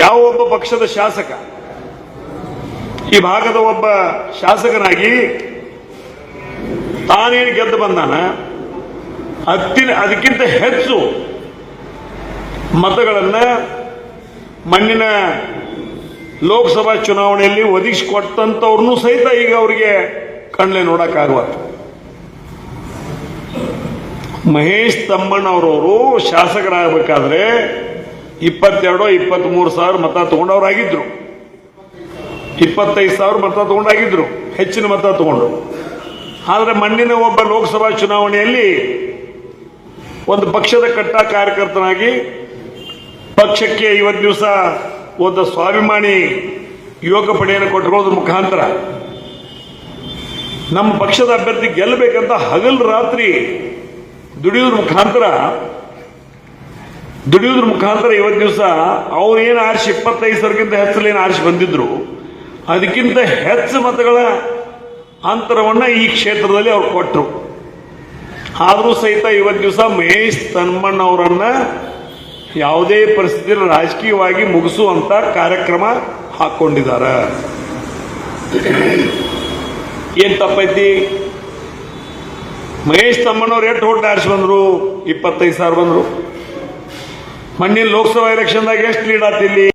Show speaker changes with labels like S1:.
S1: ಯಾವ ಒಬ್ಬ ಪಕ್ಷದ ಶಾಸಕ? ಈ ಭಾಗದ ಒಬ್ಬ ಶಾಸಕನಾಗಿ ತಾನೇನು ಗೆದ್ದು ಬಂದಾನ? ಹತ್ತಿನ ಅದಕ್ಕಿಂತ ಹೆಚ್ಚು ಮತಗಳನ್ನ ಮಣ್ಣಿನ ಲೋಕಸಭಾ ಚುನಾವಣೆಯಲ್ಲಿ ಒದಗಿಸಿಕೊಟ್ಟಂತವ್ರನ್ನೂ ಸಹಿತ ಈಗ ಅವರಿಗೆ ಕಣ್ಲೆ ನೋಡಕ್ಕಾಗುವ ಮಹೇಶ್ ತಮ್ಮಣ್ಣವರವರು ಶಾಸಕರಾಗಬೇಕಾದ್ರೆ ಇಪ್ಪತ್ತೆರಡು ಇಪ್ಪತ್ಮೂರು ಸಾವಿರ ಮತ ತಗೊಂಡವರಾಗಿದ್ರು. ಇಪ್ಪತ್ತೈದು ಸಾವಿರ ಮತ ತಗೊಂಡಾಗಿದ್ರು. ಹೆಚ್ಚಿನ ಮತ ತಗೊಂಡ್ರು ಆದರೆ ಮಣ್ಣಿನ ಒಬ್ಬ ಲೋಕಸಭಾ ಚುನಾವಣೆಯಲ್ಲಿ ಒಂದು ಪಕ್ಷದ ಕಟ್ಟ ಕಾರ್ಯಕರ್ತನಾಗಿ ಪಕ್ಷಕ್ಕೆ ಇವತ್ತು ದಿವಸ ಒಂದು ಸ್ವಾಭಿಮಾನಿ ಯುವಕ ಪಡೆಯನ್ನು ಕೊಟ್ಟಿರೋದ್ರ ಮುಖಾಂತರ ನಮ್ಮ ಪಕ್ಷದ ಅಭ್ಯರ್ಥಿ ಗೆಲ್ಲಬೇಕಂತ ಹಗಲು ರಾತ್ರಿ ದುಡಿಯೋದ್ರ ಮುಖಾಂತರ ದುಡಿಯೋದ್ರ ಮುಖಾಂತರ ಇವತ್ತು ದಿವಸ ಅವ್ರು ಏನು ಆರಿಸಿ ಇಪ್ಪತ್ತೈದು ಸಾವಿರಕ್ಕಿಂತ ಹೆಚ್ಚಲೇನು ಆರಿಸಿ ಬಂದಿದ್ರು, ಅದಕ್ಕಿಂತ ಹೆಚ್ಚು ಮತಗಳ ಅಂತರವನ್ನು ಈ ಕ್ಷೇತ್ರದಲ್ಲಿ ಅವ್ರು ಕೊಟ್ಟರು ಆದರೂ ಸಹಿತ ಇವತ್ತು ದಿವಸ ಮಹೇಶ್ ತನ್ಮಣ್ಣವರನ್ನ ಯಾವುದೇ ಪರಿಸ್ಥಿತಿಯಲ್ಲಿ ರಾಜಕೀಯವಾಗಿ ಮುಗಿಸುವಂತ ಕಾರ್ಯಕ್ರಮ ಹಾಕೊಂಡಿದ್ದಾರೆ ಏನ್ ತಪ್ಪೈತಿ? ಮಹೇಶ್ ತಮ್ಮಣ್ಣವ್ರು ಎಷ್ಟು ಓಟ್ ಆರಿಸಿ ಬಂದ್ರು? ಇಪ್ಪತ್ತೈದು ಸಾವಿರ ಬಂದ್ರು. ಮಣ್ಣಿನ ಲೋಕಸಭಾ ಎಲೆಕ್ಷನ್ದಾಗ ಎಷ್ಟು ಲೀಡ್ ಆತಿಲ್ಲಿ